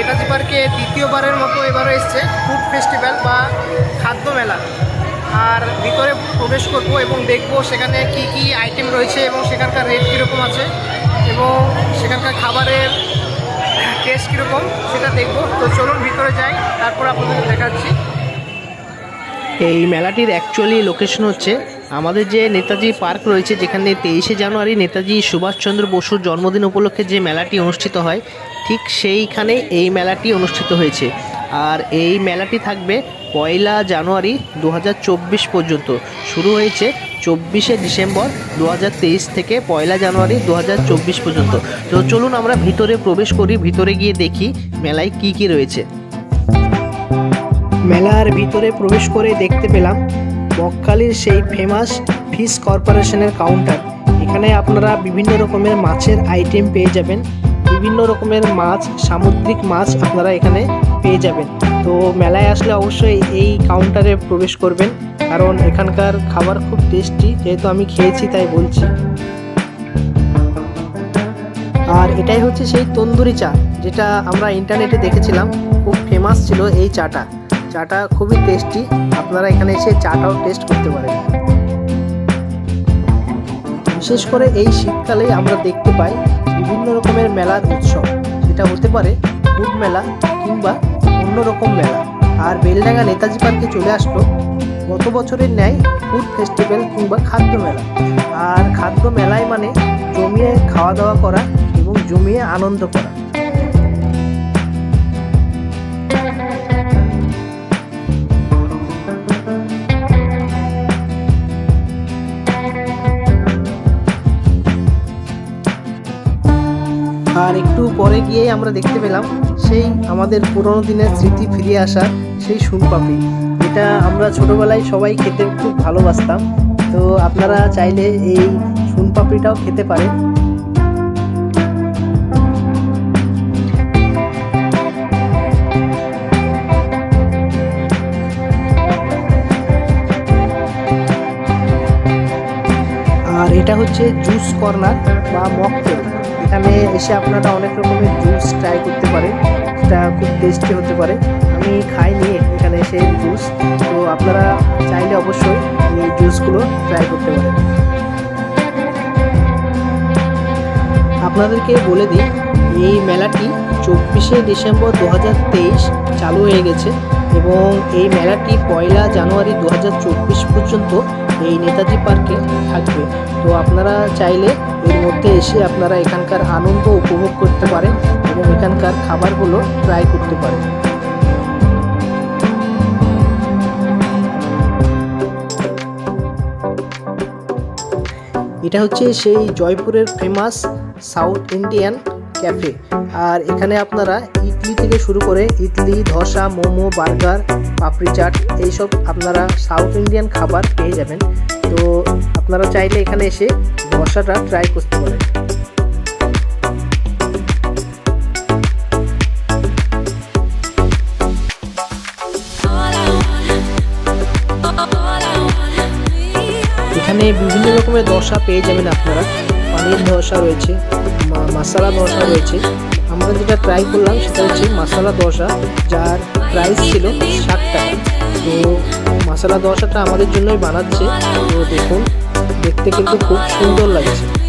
নেতাজি পার্কে দ্বিতীয়বারের মতো এবারও এসছে ফুড ফেস্টিভ্যাল বা খাদ্য মেলা। আর ভিতরে প্রবেশ করব এবং দেখব সেখানে কি কি আইটেম রয়েছে এবং সেখানকার রেট কীরকম আছে এবং সেখানকার খাবারের টেস্ট কীরকম সেটা দেখব। তো চলুন ভিতরে যাই, তারপর আপনাদের দেখাচ্ছি। এই মেলাটির অ্যাকচুয়ালি লোকেশন হচ্ছে আমাদের যে নেতাজি পার্ক রয়েছে, যেখানে তেইশে জানুয়ারি নেতাজি সুভাষচন্দ্র বসুর জন্মদিন উপলক্ষে যে মেলাটি অনুষ্ঠিত হয় ঠিক সেইখানে এই মেলাটি অনুষ্ঠিত হয়েছে। আর এই মেলাটি থাকবে পয়লা জানুয়ারি দু হাজার চব্বিশ পর্যন্ত। শুরু হয়েছে চব্বিশে ডিসেম্বর দু হাজার তেইশ থেকে পয়লা জানুয়ারি দু হাজার চব্বিশ পর্যন্ত। তো চলুন আমরা ভিতরে প্রবেশ করি, ভিতরে গিয়ে দেখি মেলায় কি কি রয়েছে। মেলার ভিতরে প্রবেশ করে দেখতে পেলাম বকখালির সেই ফেমাস ফিশ কর্পোরেশনের কাউন্টার এখানে আপনারা বিভিন্ন রকমের মাছের আইটেম পেয়ে যাবেন। বিভিন্ন রকমের মাছ, সামুদ্রিক মাছ আপনারা এখানে পেয়ে যাবেন। তো মেলায় আসলে অবশ্যই এই কাউন্টারে প্রবেশ করবেন, কারণ এখানকার খাবার খুব টেস্টি যেহেতু আমি খেয়েছি তাই বলছি। আর এটাই হচ্ছে সেই তন্দুরি চা, যেটা আমরা ইন্টারনেটে দেখেছিলাম, খুব ফেমাস ছিল এই চাটা। চাটা খুবই টেস্টি আপনারা এখানে এসে চাটাও টেস্ট করতে পারেন। বিশেষ করে এই শীতকালে আমরা দেখতে পাই মেলার উৎসব। সেটা হতে পারে ফুড মেলা কিংবা অন্যরকম মেলা। আর বেলডাঙ্গা নেতাজি পার্কে চলে আসলো গত বছরের ন্যায় ফুড ফেস্টিভ্যাল কিংবা খাদ্য মেলা। আর খাদ্য মেলায় মানে জমিয়ে খাওয়া দাওয়া করা এবং জমিয়ে আনন্দ করা। আর একটু পরে গিয়ে আমরা দেখতে পেলাম সেই আমাদের পুরোনো দিনের স্মৃতি ফিরে আসা সেই সুনপাপড়ি। এটা আমরা ছোটোবেলায় সবাই খেতে খুব ভালোবাসতাম। তো আপনারা চাইলে এই সুনপাপড়িটাও খেতে পারেন। আর এটা হচ্ছে জুস কর্নার বা মকটেল। এখানে এসে আপনারা অনেক রকমের জুস ট্রাই করতে পারেন। সেটা খুব টেস্টি হতে পারে। আমি খাইনি এখানে এসে জুস তো আপনারা চাইলে অবশ্যই এই জুসগুলো ট্রাই করতে পারেন। আপনাদেরকে বলে দিই, এই মেলাটি চব্বিশে ডিসেম্বর দু হাজার তেইশ চালু হয়ে গেছে এবং এই মেলাটি পয়লা জানুয়ারি দু হাজার চব্বিশ পর্যন্ত এই নেতাজি পার্কে থাকবে। তো আপনারা চাইলে এর মধ্যে এসে আপনারা এখানকার আনন্দ উপভোগ করতে পারেন এবং এখানকার খাবারগুলো ট্রাই করতে পারেন। এটা হচ্ছে সেই জয়পুরের ফেমাস সাউথ ইন্ডিয়ান ক্যাফে আর এখানে আপনারা ইডলি থেকে শুরু করে ইডলি, ধোসা, মোমো, বার্গার, পাপড়ি চাট এইসব আপনারা সাউথ ইন্ডিয়ান খাবার পেয়ে যাবেন। তো আপনারা চাইলে এখানে এসে ধসাটা ট্রাই করতে পারেন। এখানে বিভিন্ন রকমের দশা পেয়ে যাবেন আপনারা। পানির ধোসা রয়েছে মশলা ধোসা রয়েছে। আমরা যেটা ট্রাই করলাম সেটা হচ্ছে মশলা দোসা, যার প্রাইস ছিল ষাট টাকা। তো মশলা দোসাটা আমাদের জন্যই বানাচ্ছে। তো দেখুন, দেখতে কিন্তু খুব সুন্দর লাগছে।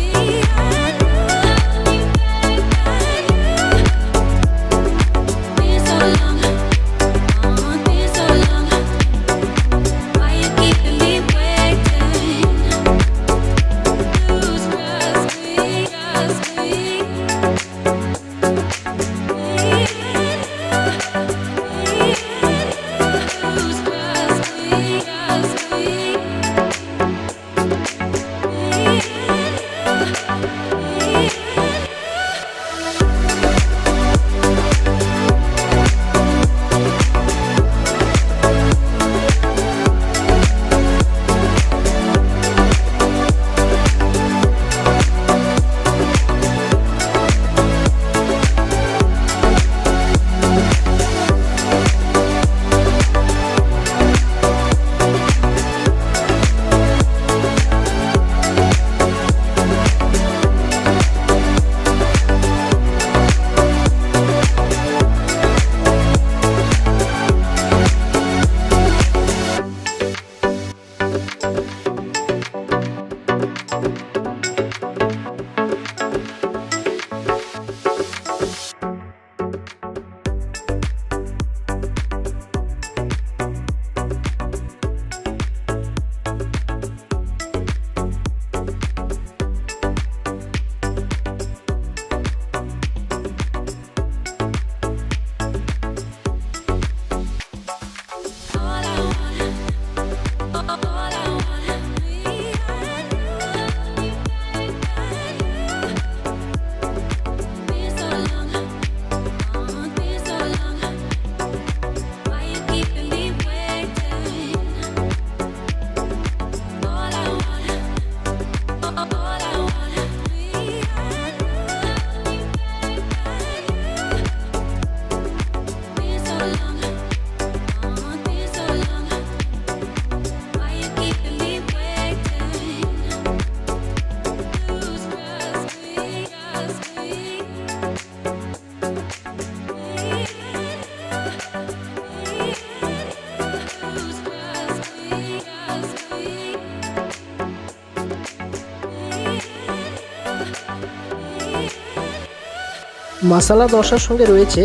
মশলা দশার সঙ্গে রয়েছে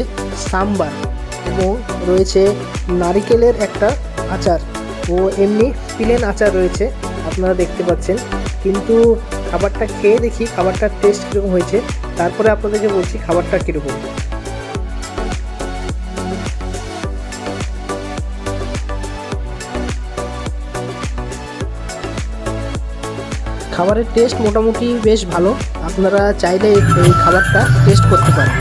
সাম্বার এবং রয়েছে নারিকেলের একটা আচার ও এমনি প্লেন আচার রয়েছে, আপনারা দেখতে পাচ্ছেন। কিন্তু খাবারটা খেয়ে দেখি খাবারটার টেস্ট কীরকম হয়েছে, তারপরে আপনাদেরকে বলছি খাবারটা কীরকম। খাবারের টেস্ট মোটামুটি বেশ ভালো আপনারা চাইলে এই খাবারটা টেস্ট করতে পারেন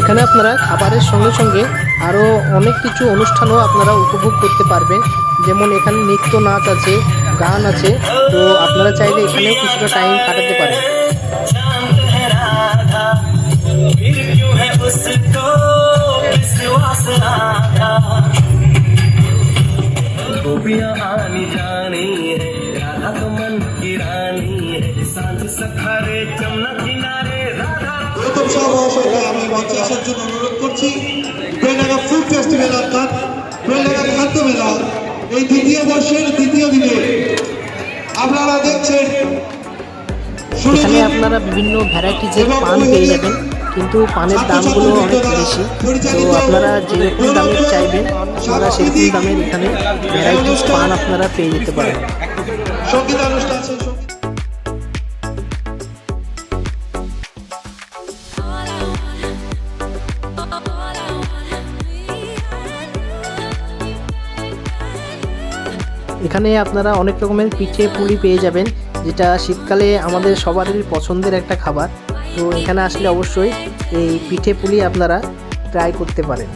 এখানে আপনারা খাবারের সঙ্গে সঙ্গে আরও অনেক কিছু অনুষ্ঠানও আপনারা উপভোগ করতে পারবেন যেমন এখানে নৃত্য নাচ আছে গান আছে তো আপনারা চাইলে এখানেও কিছুটা টাইম কাটাতে পারেন फिर क्यों है उसको विश्वास आता गोपियां आनी जानी গৌতম শাহ মহাশয়কে আমি মঞ্চে আসার জন্য অনুরোধ করছি। বেলডাঙ্গা ফুড ফেস্টিভ্যাল অর্থাৎ বেলডাঙ্গা খাদ্য মেলা এই দ্বিতীয় বর্ষের দ্বিতীয় দিনে আপনারা দেখছেন এখানে আপনারা বিভিন্ন ভ্যারাইটিজের পান পেয়ে যাবেন কিন্তু পানের দামগুলো অনেক বেশি। তো আপনারা যেরকম দামের চাইবেন আপনারা সেরকম দামের এখানে ভ্যারাইটিস পান আপনারা পেয়ে যেতে পারেন। সংগীত এখানে আপনারা অনেক রকমের পিঠে পুলি পেয়ে যাবেন, যেটা শীতকালে আমাদের সবারই পছন্দের একটা খাবার। তো এখানে আসলে অবশ্যই এই পিঠে পুলি আপনারা ট্রাই করতে পারেন।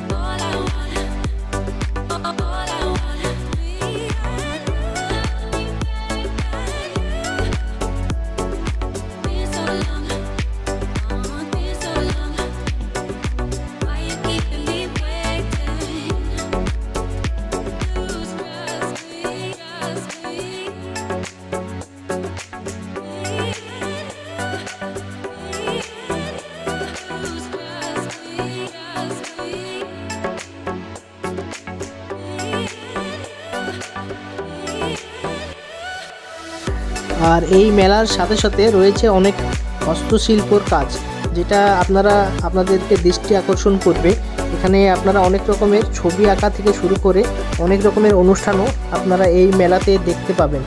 আর এই মেলার সাথে সাথে রয়েছে অনেক হস্তশিল্পর কাজ, যেটা আপনারা, আপনাদেরকে দৃষ্টি আকর্ষণ করবে। এখানে আপনারা অনেক রকমের ছবি আঁকা থেকে শুরু করে অনেক রকমের অনুষ্ঠানও আপনারা এই মেলাতে দেখতে পাবেন।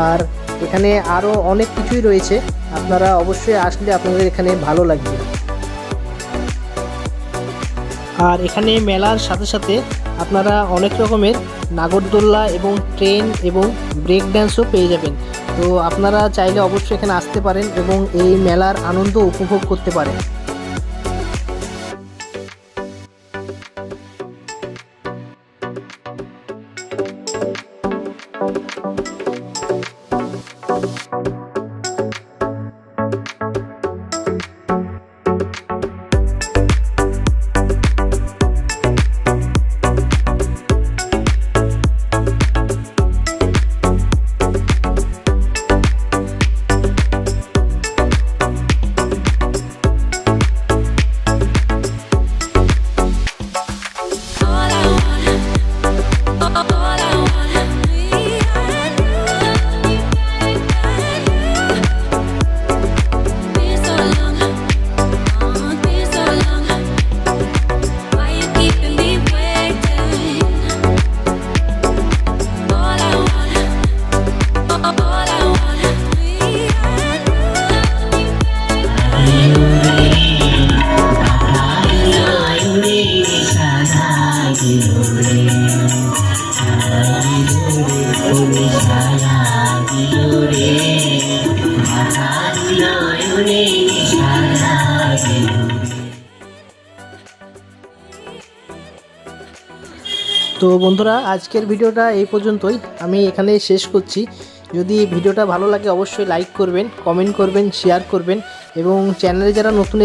আর এখানে আরও অনেক কিছুই রয়েছে, আপনারা অবশ্যই আসলে আপনাদের এখানে ভালো লাগবে। আর এখানে মেলার সাথে সাথে আপনারা অনেক রকমের নাগরদোল্লা এবং ট্রেন এবং ব্রেক ড্যান্সও পেয়ে যাবেন। তো আপনারা চাইলে অবশ্যই এখানে আসতে পারেন এবং এই মেলার আনন্দ উপভোগ করতে পারেন। তো বন্ধুরা, আজকের ভিডিওটা এই পর্যন্তই। আমি এখানে শেষ করছি। যদি ভিডিওটা ভালো লাগে, অবশ্যই লাইক করবেন কমেন্ট করবেন শেয়ার করবেন এবং চ্যানেলে যারা নতুন